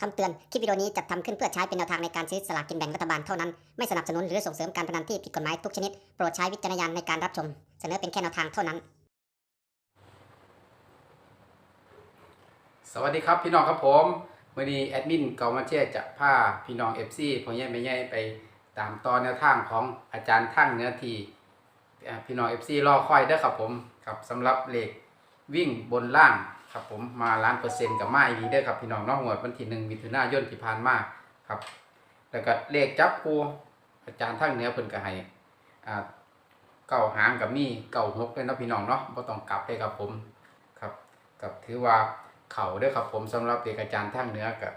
คำเตือน คลิปวิดีโอนี้จัดทำขึ้นเพื่อใช้เป็นแนวทางในการซื้อสลากกินแบ่งรัฐบาลเท่านั้น ไม่สนับสนุนหรือส่งเสริมการพนันที่ผิดกฎหมายทุกชนิด โปรดใช้วิจารณญาณในการรับชม เสนอเป็นแค่แนวทางเท่านั้น สวัสดีครับพี่น้องครับผมวันนี้แอดมินเกามาเช่จะพาพี่น้องเอฟซีพ่อใหญ่แม่ใหญ่ไปตามตอนแนวทางของอาจารย์ทั้งเนื้อทีพี่น้องเอฟซีรอคอยเด้อครับผมครับสำหรับเลขวิ่งบนล่าง ครับผมมาล้านเปอร์เซ็นต์กับมาอีกเด้อครับพี่น้องเนอกหวดวันที่หนึ่งมิถุนายนที่ผ่านมาครับ แล้วก็เลขจับคู่อาจารย์ทั้งเนื้อเพิ่นก็ให้อ่าเก้าหางกับมีเก้าหกเลยนะพี่น้องเนาะบ่ต้องกลับเลยครับผมครับกับถือว่าเข่าเด้อครับผมสำหรับเด็กอาจารย์ทางเหนือกับ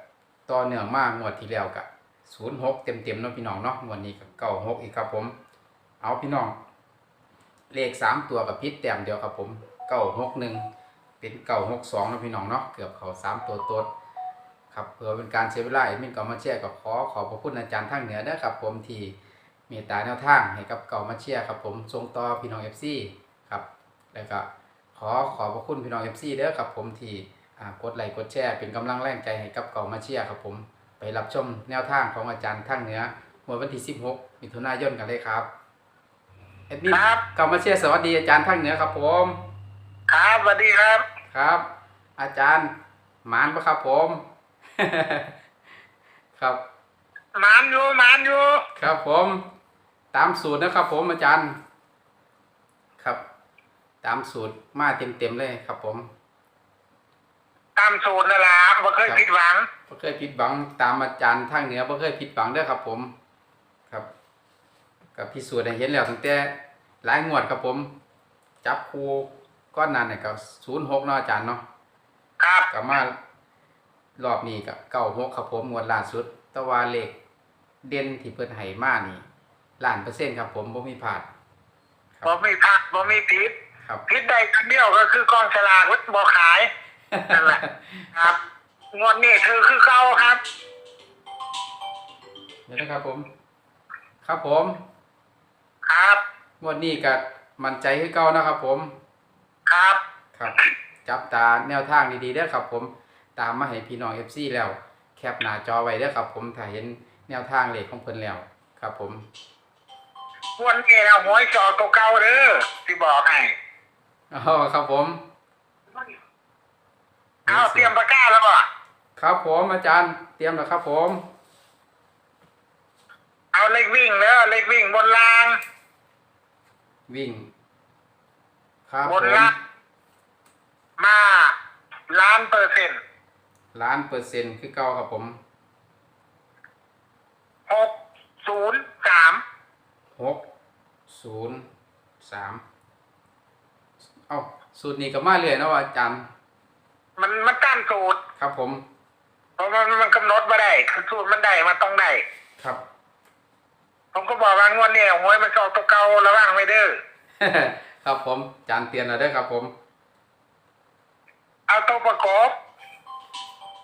ต่อเนื่องมากงวดที่แล้วกับศูนย์หกเต็มเต็มนะพี่น้องเนาะงวดนี้กับเก้าหกอีกครับผม เอาพี่น้อง เลขสามตัวกับพิษแต้มเดียวครับผมเก้าหกหนึ่ง เป็นเก้าหกสองนาะพี่น้องเนาะเกือบเขาสามตัวตดครับเพื่อเป็นการเสียเวลาเอ็ดมินเก่ามาเชียร์กับขอขอบพระคุณอาจารย์ทางเหนือเด้อครับผมที่เมตตาแนวทางให้กับเก่ามาเชียร์ครับผมส่งต่อพี่น้องเอฟซีครับแล้วก็ขอขอบพระคุณพี่น้องเอฟซีเด้อครับผมที่อ่ากดไลค์กดแชร์เป็นกำลังแรงใจให้กับเก่ามาเชียร์ครับผมไปรับชมแนวทางของอาจารย์ทางเหนือหมวดวันที่ 16 มิถุนายนกันเลยครับเอ็ดมินครับเก่ามาเชียร์สวัสดีอาจารย์ทางเหนือครับผมครับสวัสดีครับ ครับ อาจารย์หมานปะครับผม ครับหมานอยู่หมานอยู่ครับผม ตามสูตรนะครับ ผมอาจารย์ ครับ ตามสูตรมาเต็มๆเลยครับ ผม ตามสูตรนั่นแหละบ่เคยครับผิดหวังบ่เคยผิดหวัง ตามอาจารย์ทางเหนือบ่เคยผิดหวังเด้อครับ ผม ครับกับพิสูจน์ให้เห็นแล้วตั้งแต่หลายงวดครับผม จับคู่ ก้อนนั้นเนี่ยก็06เนาะอาจารย์เนาะครับกลับมารอบนี้ก็96ครับผมงวดล่าสุด แต่ว่าเลขเด่นที่เพิ่นให้มานี่ล้านเปอร์เซ็นต์ครับผมบ่มีพลาด ครับ่บมีพักบ่มีผิดครับผิดได้คนเดียวก็คือกองฉลากมันบ่ขาย นั่นแหละ ครับงวดนี้คือคือเก่าครับ เดี๋ยวนะครับผม ครับผมครับ งวดนี้ก็มั่นใจคือเก่านะครับผม ครับ ครับ จับตาแนวทางดีๆเด้อครับ ผม ตามมาให้พี่น้อง FC แล้ว แคปหน้าจอไว้เด้อครับ ผมถ้าเห็นแนวทางเลขของเพิ่นแล้ว ครับ ผมงวดนี้เอาหวยจอตัวเก่าเด้อสิบอกให้อ๋อครับผม เอาเตรียมปากกาแล้วบ่ครับผมอาจารย์เตรียมแล้วครับ ผม เอาเล็กวิ่งเด้อเล็กวิ่งบนราง วิ่ง ครับบผนมรางมาล้านเปอร์เซ็นต์ล้านเปอร์เซ็นต์คือเก่าครับผมหกศูนย์สามหกศูนย์สามเอ้าสูตรนี้ก็มาเรื่อยเนาะอาจารย์มันมันตั้งสูตร ครับผมเพราะมันมันกำหนดมาได้คือสูตรมันได้มันต้องได้ ครับ ผมก็บอกว่างวดเนี่ยหวยมันชอบตัวเก่าระว่างไม่เด้อ ครับผมอาจารย์เตือนแล้วเด้อครับผม เอาตัวประกอบ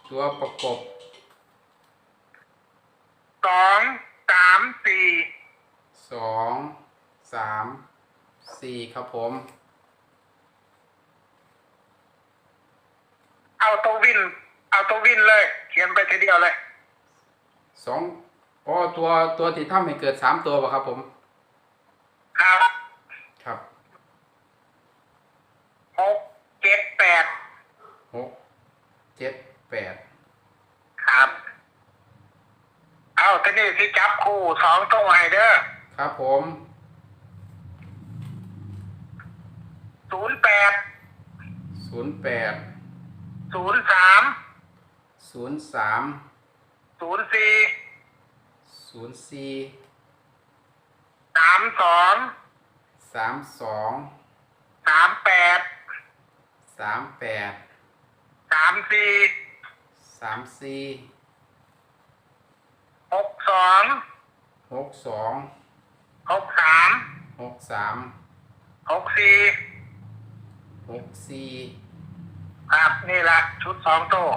ตัวประกบสองสามสี่สองสามสี่ครับผม เอาตัววิน เอาตัววินเลย เขียนไปทีเดียวเลยสองอ๋อตัวตัวที่ทำให้เกิดสามตัวป่ะครับผม ครับครับ หกเจ็ด แปดหกเจ็ดแปดครับ เอาทีนี้ที่จับคู่สองตัวให้เด้อครับผมศูนย์แปดศูนย์แปดศูนย์สามศูนย์สามศูนย์สี่ศูนย์สี่สามสองสามสองสามแปด สามแปดสามสี่สามสี่หกสองหกสองหกสามหกสามหกสี่หกสี่ครับนี่แหละชุดสองโต๊ะ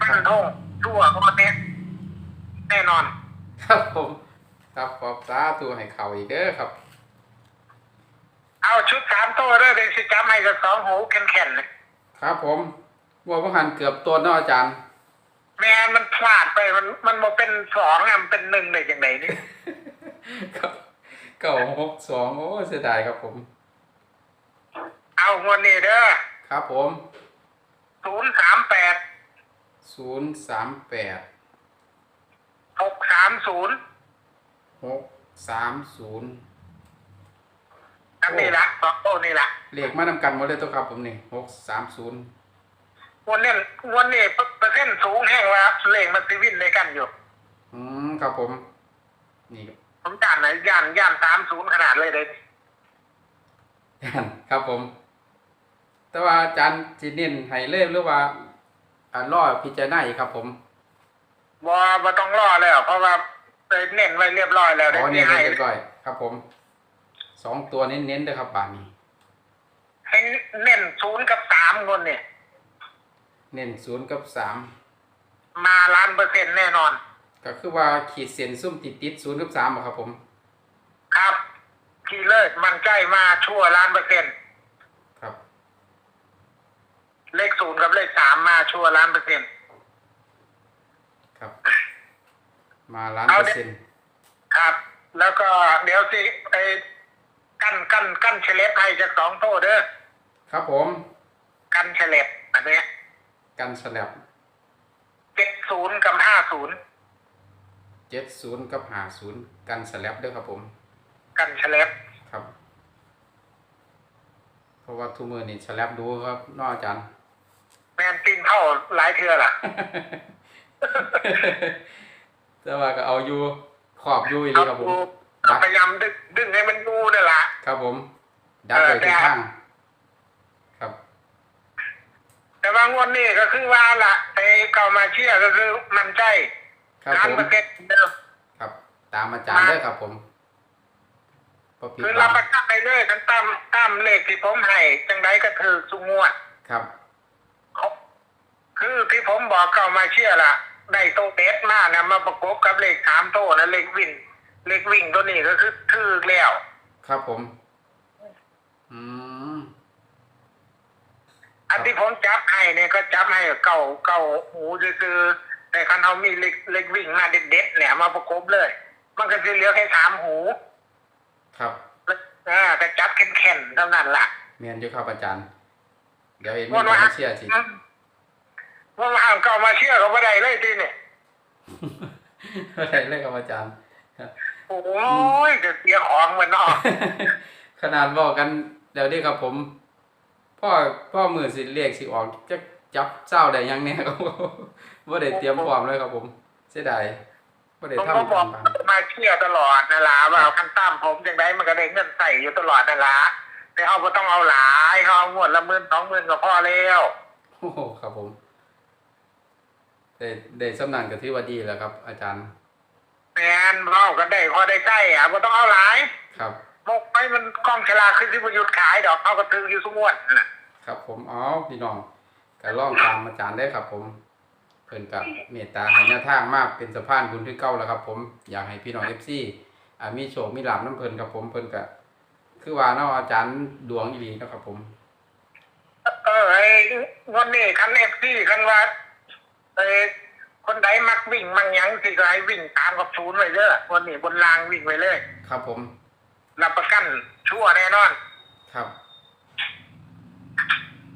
ปั้นทงทั่วก็เนี้ยแน่นอน ครับผม ครับขอบสาธุให้เขาอีกเด้อครับเอาชุดสาม โต๊ะเด้อเด็กสิจำให้กับสองหูแข็งๆเลยครับผมบัวพหันเกือบตัวเนาะอาจารย์ แม่มันพพลาดไปมันมันมาเป็นสองอะมันเป็นหนึ่งได้ยังไงนี่ครับเก้าหกสองโอ้เสียดายครับผม เอางวดนี้เด้อครับผมศูนย์สามแปดศูนย์สามแปดหกสามศูนย์หกสามศูนย์ อันนี้ละสองโต้นี่ละเลขมานำกันหมดเลยตัวครับผมนี่หกสามศูนย์วันนี้วันนี้เปอร์เซ็นต์สูงแห้งว่าเลงมันซีวินในกันอยู่ อืมครับผม นี่ผมจานไหนย่านย่านสามศูนย์ขนาดเลยเลยครับผม แต่ว่าอาจารย์จีเน้นให้เล่หรือว่าอ่ารอพิจารณาอีกครับผมบอบต้องรอแล้ว เพราะว่าไปเน้นไว้เรียบร้อยแล้วอ๋อได้เน้นให้ เรียบร้อยครับผม สองตัวเน้นๆเด้อครับบานนี้ ให้เน้นศูนย์กับสามคนเนี่ย เน้นศูนย์กับสามมาล้านเปอร์เซ็นต์แน่นอน ก็คือว่าขีดเส้นซุ่มติดติดศูนย์กับสามอะครับผม ครับที่เลิศมันใจมาชั่วล้านเปอร์เซ็นต์ครับ เลขศูนย์กับเลขสามมาชั่วล้านเปอร์เซ็นต์ครับ มาล้านเอาเปอเด็ร์ดเซ็นต์ครับ แล้วก็เดี๋ยวสิไอ้ กั้นกั้นกั้นเฉลบให้จากสองโต้เด้อครับผม กั้นเฉลบอันเนี้ยกันสลับเจ็ดศูนย์กับห้าศูนย์เจ็ดศูนย์กับหาศูนย์กันสลับเด้อครับผม กั้นเฉลบครับ เพราะว่าทุกมือนี่สลับดูครับเนอกอาจารย์ แมนตีนเท่าหลายเทือล่ะ แต่ว่าก็เอาอยู่ขอบอยู่อีหลีครับผม เอา พยายามดึงดึงให้มันดูนี่แหละครับผม ดับเลยเออแต่ทุกข้างครับ แต่ว่างวดนี้ก็คือว่าละไอ้เก่ามาเชื่อก็คือมันใจครับล้านผมเปอร์เซ็นต์เดิมครับ ตามอาจารย์เด้อครับผมบ่ผิดคือหวัรับงประกันไปเลยกันตามตามเลขที่ผมให้จังไดก็ถือสุงวดครับเขาคือที่ผมบอกเก่ามาเชื่อละได้โตเตสมานะมาประกบกับเลขสามโตนะเลขวิ่ง เลขวิ่งตัวนี้ก็คือถือแล้วครับผม อืม อันที่ผมจับให้เนี่ยก็จับให้เก่าเก่าหูคือๆแต่คันเขามีเล็กเล็กวิ่งมาเด็ดๆเนี่ยมาประกบเลย มันก็จะเหลือแค่สามหู ครับอ่าก็จับแข็งๆเท่านั้นล่ะเมียนอยู่ครับอาจารย์ เดี๋ยวเอ็มว่ามีว่ามาเชื่อสิว่าห่างเก่ามาเชื่อเขาไม่ได้เลยทีเนี่ยอะไรเลยครับอาจารย์ โอ้ยจะเสียของเหมือนนอกขนาดบอกกันเดี๋ยวนี้ครับผม พ่อพ่อมือสิเรียกสิออกจะจับเจ้าได้ยังเนี่ยครับว่าได้เตรียมพร้อมเลยครับผมเสียดายว่าได้ผมทำก็บอกตามมาเชื่อตลอดนะล่ะว่าคันตั้มผมจังไดมันก็ได้เงินใส่อยู่ตลอดนะล่ะแต่เขาก็ต้องเอาหลายเขาเอางวดละหมื่นสองหมื่นก็พอแล้วโอ้โหครับผมได้ได้สำนันกับที่ว่าดีแล้วครับ อาจารย์ แมนเราก็ได้พอได้ใกล้อะก็ต้องเอาหลายครับ มกไปมันกล้องฉลากขึ้นที่ประยุทธ์ขายดอกเขาก็ถืออยู่สมวนน่ะครับผมอ๋อพี่น้องก็ล่องตามอาจารย์ได้ครับ ผม เพิ่นกับเมตตาให้แนวทางมากเป็นสะพานบุญที่เก้าแล้วครับ ผมอยากให้พี่น้องเอฟซีอ่ามีโชคมีลาบน้ำเพิ่นครับผมเพิ่นก็คือว่าเนาะอาจารย์ดวงอีหลีเนาะครับ ผม เออไอ้งวดนี้คันเอฟซีคันว่าไอ้ คนใดมักวิ่งมังหยังสิก็ให้วิ่งตามกับศูนย์ไว้เด้อวันนี้บนรางวิ่งไว้เลยครับผม รับประกันชั่วแน่นอน ครับ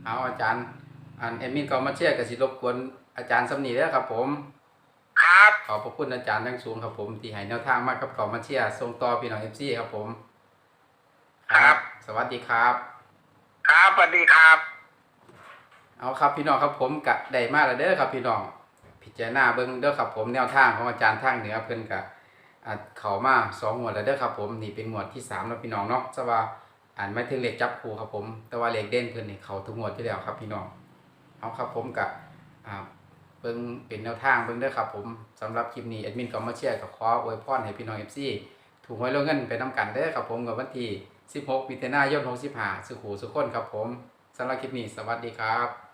เอาอาจารย์ อันเอมินก็มาเชียร์กับสิรบกวนอาจารย์สำนีเด้อครับ ผม ครับขอบพระคุณอาจารย์ทั้งสูงครับผม ที่ให้แนวทางมากครับขอมาเชียร์ส่งต่อพี่น้องเอฟซีครับผม ครับ สวัสดีครับ ครับสวัสดีครับ เอาครับพี่น้องครับผมกะได้มากแล้วเด้อครับพี่น้อง พิจารณาเบิ่งเด้อครับผมแนวทางของอาจารย์ทางเหนือเพิ่นกะอ่าเขามาสองงวดแล้วเด้อครับผมนี่เป็นงวดที่สามแล้วพี่น้องเนาะแต่ว่าอ่านไม่ถึงเลขจับคู่ครับผม แต่ว่าเลขเด่นเพิ่นนี่เขาทุกงวดที่แล้วครับพี่น้องเอาครับผมกะอ่าเบิ่งเป็นแนวทางเบิ่งเด้อครับผมสำหรับคลิปนี้แอดมินก็มาเชียร์กับขออวยพรให้พี่น้อง FC ถูกหวยรวยเงินไปนํกันเด้อครับผมกับวันที่16มิถุนายน65สุขหูสุขคนครับผมสำหรับคลิปนี้สวัสดีครับ